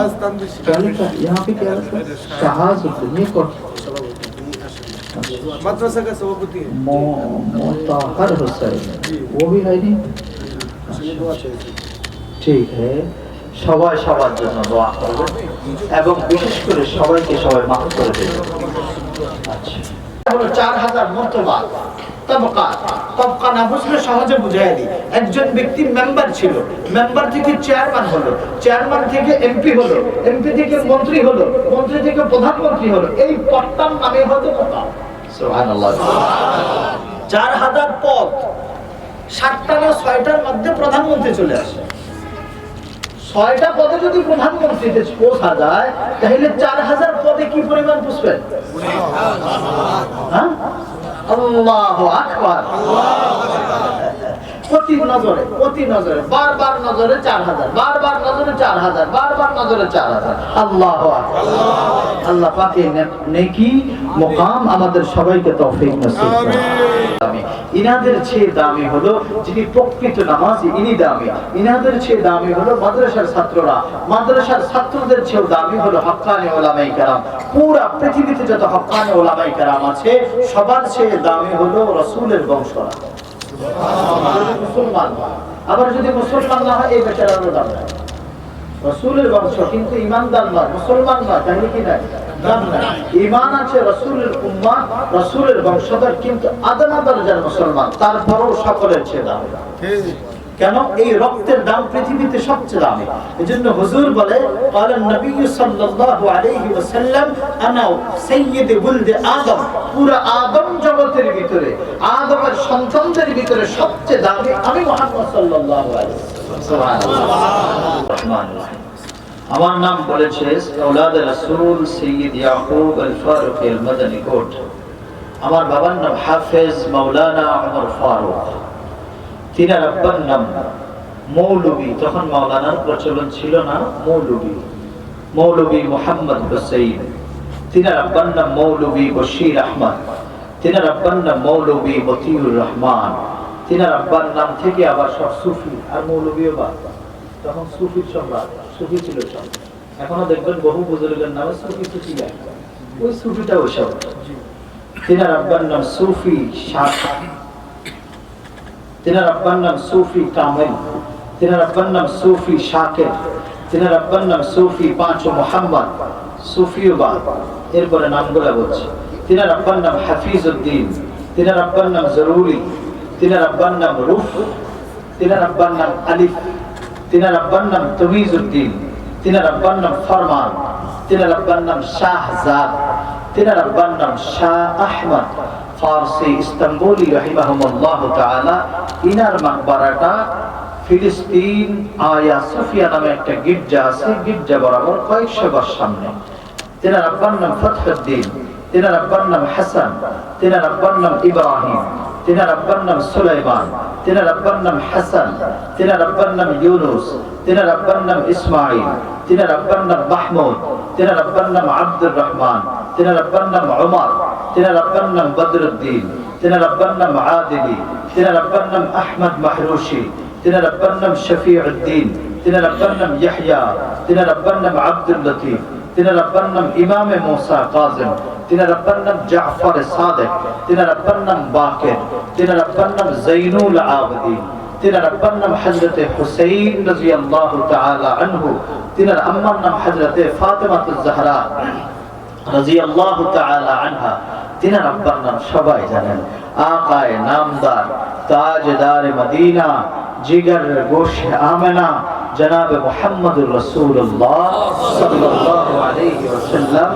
पहले का यहाँ पे क्या था शहाजुद्दीन ये कौन মাদ্রাসা का सभापति है मो- मोताहर हुसैन वो भी है नहीं ঠিক है সবাই সবার জন্য দোয়া করবে এবং বিশেষ করে সবাইকে সবাই মাফ করে দেবে আচ্ছা হলো চার হাজার মর্তবা তবকা। তবকা না বুঝলে সহজে বুঝাই দিই। একজন ব্যক্তি মেম্বার ছিল। মেম্বার থেকে চেয়ারম্যান হলো। চেয়ারম্যান থেকে এমপি হলো। এমপি থেকে মন্ত্রী হলো। মন্ত্রী থেকে প্রধানমন্ত্রী হলো। এই পদটার নামে হতো মোকাম চার হাজার পদ। সাতটা না ছয়টার মধ্যে প্রধানমন্ত্রী চলে আসে। ছয়টা পদে যদি প্রধানমন্ত্রীতে পৌঁছা যায় তাহলে চার হাজার পদে কি পরিমাণ পুষবেন? হ্যাঁ? আল্লাহ নজরে নজরে চার হাজার নজরে চার হাজার নজরে চার হাজার। আল্লাহ আল্লাহ নেকি, মোকাম আমাদের সবাইকে তৌফিক নসিব। দামি। ইনাদের চেয়ে দামি হলো যিনি প্রকৃত নামাজি, ইনি দামি। ইনাদের চেয়ে দামি হলো মাদ্রাসার ছাত্ররা। মাদ্রাসার ছাত্রদের চেয়েও দামি হলো হক্কানি ওলামাই কারাম। পুরা পৃথিবীতে যত হক্কানি ওলামাই কারাম আছে, সবার চেয়ে দামি হলো রসুলের বংশরা আবার যদি মুসলমান না হয়, এই দাম রসুলের বংশ কিন্তু ইমানদার নয়, মুসলমান নয় তাহলে কি নাই? ইমান আছে রসুলের উম্মা রসুলের বংশধর, কিন্তু আদানা দরজার মুসলমান তারপরেও সকলের ছেলে কেন? এই রক্তের দাম পৃথিবীতে সবচেয়ে দামি। এই জন্য হুজুর বলে কালেন নবী সাল্লাল্লাহু আলাইহি ওয়াসাল্লাম, আনা সাইয়্যিদু বুলদ আদম। পুরো আদম জগতের ভিতরে, আদমের সন্তানদের ভিতরে সবচেয়ে দামি আমি মুহাম্মদ সাল্লাল্লাহু আলাইহি সুবহানাল্লাহ সুবহানাল্লাহ। আমার নাম বলেছে আওলাদ রাসূল সৈয়দ আমার বাবার নাম হাফেজ তিনার আব্বার নাম মৌলবী। তখন মাওলানার প্রচলন ছিল না, মৌলবী। মৌলবী মোহাম্মদ হুসাইন। তিনার আব্বার নাম মৌলবী বশির আহমদ। তিনার আব্বার নাম মৌলবী মতিউর রহমান। তিনার আব্বার নাম থেকে আবার সব সুফি আর মৌলবীও তখন সুফির সব সুফি ছিল সব। এখনও দেখবেন বহু বুজুর্গের নামে সুফি সুফি ওই সুফিটা আব্বার নাম সুফি শাহ। তিনার আব্বার নাম সুফি কামেল। তিনার আব্বার নাম সুফি শাকের। তিনার আব্বার নাম সুফি পাঁচ মোহাম্মদ। এরপরে নামগুলা বলছি। তিনার আব্বার নাম হাফিজ উদ্দিন তিনার আব্বার নাম জরুরি। তিনার আব্বার নাম রুফ। তিনার আব্বার নাম আলিফ। তিনার আব্বার নাম তমিজ উদ্দিন তিনার আব্বার নাম ফরমান তিনার আব্বার নাম শাহজাদ তিনার আব্বার নাম শাহ আহমদ। ফারসি, ইস্তাম্বুলি রাহিমাহুমুল্লাহ তাআলা ইনার মাকবারাটা ফিলিস্তিন আয়া সুফিয়া নামে একটা গির্জা আছে, গির্জা বরাবর কয়েকশো গজ সামনে। তেনার আব্বার নাম ফতহুদ্দিন তেনার আব্বার নাম হাসান তেনার আব্বার নাম ইব্রাহিম। তেনার আব্বার নাম সুলাইমান তেনার আব্বার নাম হাসান তেনার আব্বার নাম ইউনুস তেনার আব্বার নাম ইসমাইল তেনার আব্বার নাম মাহমুদ তেনার আব্বার নাম আব্দুর রহমান তেনার আব্বার নাম ওমর তেনার আব্বার নাম বদরুদ্দিন তেনার আব্বার নাম আদিলি তেনার আব্বার নাম আহমদ মাহরুশি তেনার আব্বার নাম শফিউদ্দিন তেনার আব্বার নাম ইয়াহইয়া তেনার আব্বার নাম আব্দুল লতিফ তেনার আব্বার নাম ইমামে মুসা কাজিম তেনার আব্বার নাম জাফর সাদেক তেনার আব্বার নাম বাকের তেনার আব্বার নাম জৈনুল আবদিন তেনার আব্বার নাম হযরত হুসাইন রাদিয়াল্লাহু তাআলা আনহু তেনার আম্মার নাম হযরত ফাতেমাতুজ জাহরা রাদিয়াল্লাহু তাআলা আনহা তিনার আব্বার নাম সবাই জানেন আকায়ে নামদার তাজদার মদিনা জিগর গোশে আমেনা জনাবে মুহাম্মদুর রাসূলুল্লাহ সাল্লাল্লাহু আলাইহি ওয়াসাল্লাম।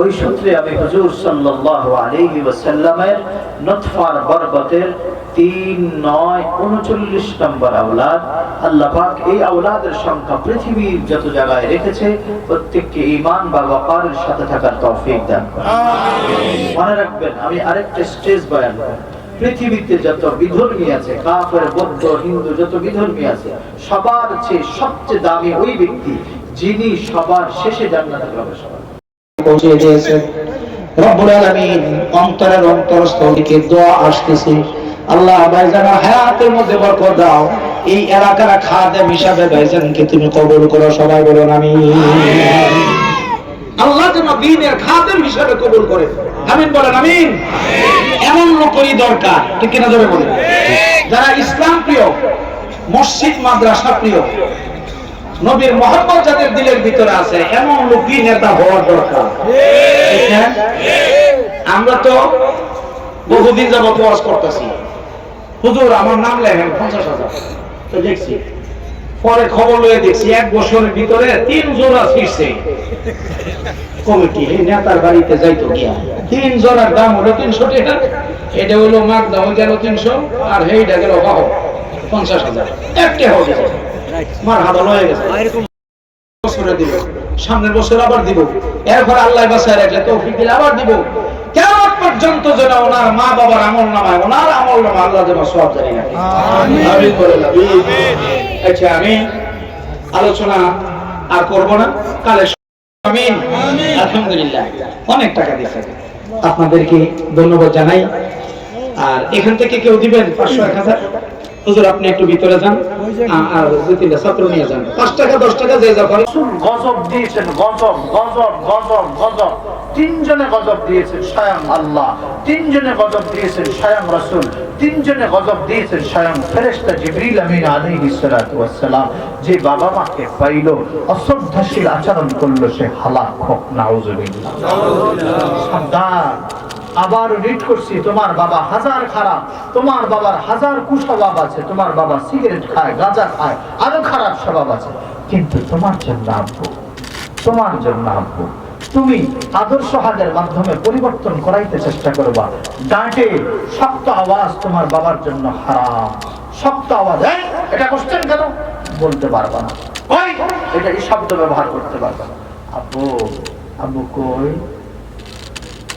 ওই সূত্রে আমি হুজুর সাল্লাল্লাহু আলাইহি ওয়াসাল্লামের নতফার বরকতের তিন নয় উনচল্লিশ নম্বর আওলাদ আল্লাহ পাক এই আওলাদের সংখ্যা পৃথিবীর যত জায়গায় রেখেছে প্রত্যেককে ঈমান বা ওয়াকারের সাথে থাকার তৌফিক দান করুন। মনে রাখবেন আমি আরেকটা স্টেজ বয়ান করব। পৃথিবীতে যত বিধর্মী আছে, কাফের, বৌদ্ধ, হিন্দু, যত বিধর্মী আছে, সবার চেয়ে সবচেয়ে দামি ওই ব্যক্তি, যিনি সবার শেষে জান্নাতে প্রবেশ অন্তরের আল্লাহ তুমি করো, সবাই বলুন আমি আল্লাহ যেন দিনের খাদেম হিসাবে কবুল করে। আমিন বলেন, আমিন। এমন লোকই দরকার, ঠিক কিনা ধরে বলেন। যারা ইসলাম প্রিয়, মসজিদ, মাদ্রাসা প্রিয়, নবীর মোহাম্মদ যাদের দিলের ভিতরে আছে, এমন লোকই নেতা হওয়ার দরকার? আমরা তো বহুদিন যাবত ওয়াজ করতেছি। হুজুর, আমার নাম লেখেন পঞ্চাশ হাজার। তো দেখছি। পরে খবর লয়ে দেখছি এক বছরের ভিতরে তিন জোড়া ফিরছে। কমিটি নেতার বাড়িতে যাইতো গিয়া। তিন জোড়ার দাম হলো তিনশো টাকা। এটা হলো মাগ দাম গেল তিনশো, আর হেইটা গেল বাহ, পঞ্চাশ হাজার। একটা হবে মার হাবা লয়ে গেছে। বছরে সামনের বছর আবার দিব। এরপর আল্লাহ বাসায় রাখলে তৌফিক দিলে আবার দিব। পর্যন্ত যেন ওনার মা বাবার আমল নামায় ওনার আমল নামা আল্লাহ যেন সব জানি রাখে। আচ্ছা আমি আলোচনা আর করব না। কালে আমিন। আলহামদুলিল্লাহ। অনেক টাকা দিয়েছে। আপনাদেরকে ধন্যবাদ জানাই। আর এখান থেকে কেউ দিবেন পাঁচশো এক হাজার? হুজুর, আপনি একটু ভিতরে যান। আর দুই তিনটা ছাত্র নিয়ে যান। পাঁচ টাকা, দশ টাকা, যে যা করে গজব দিয়েছেন, গজব গজব গজব গজব। তিনজনে গজব দিয়েছেন, স্বয়ং আল্লাহ। তিনজনে গজব দিয়েছেন, স্বয়ং রাসূল। তিনজনে গজব দিয়েছেন, স্বয়ং ফেরেশতা জিবরিল আমিন যে বাবা মাকে পাইল, অশ্রদ্ধাশীল আচরণ করল সে হালাক হোক, নাউজুবিল্লাহ। আবার রিড করছি, তোমার বাবা হাজার খারাপ, তোমার বাবার হাজার কুস্বভাব আছে, তোমার বাবা সিগারেট খায়, গাঁজা খায়, আরও খারাপ স্বভাব আছে। কিন্তু তোমার জন্য আব্বু, তোমার জন্য আব্বু, তুমি আদর্শ হাজের মাধ্যমে পরিবর্তন করাইতে চেষ্টা করবা। ডাঁটে শক্ত আওয়াজ তোমার বাবার জন্য হারাম। শক্ত আওয়াজ এটা কোশ্চেন কেন? বলতে পারবা না। এটা এই শব্দ ব্যবহার করতে পারবা না। আব্বু আব্বু কই?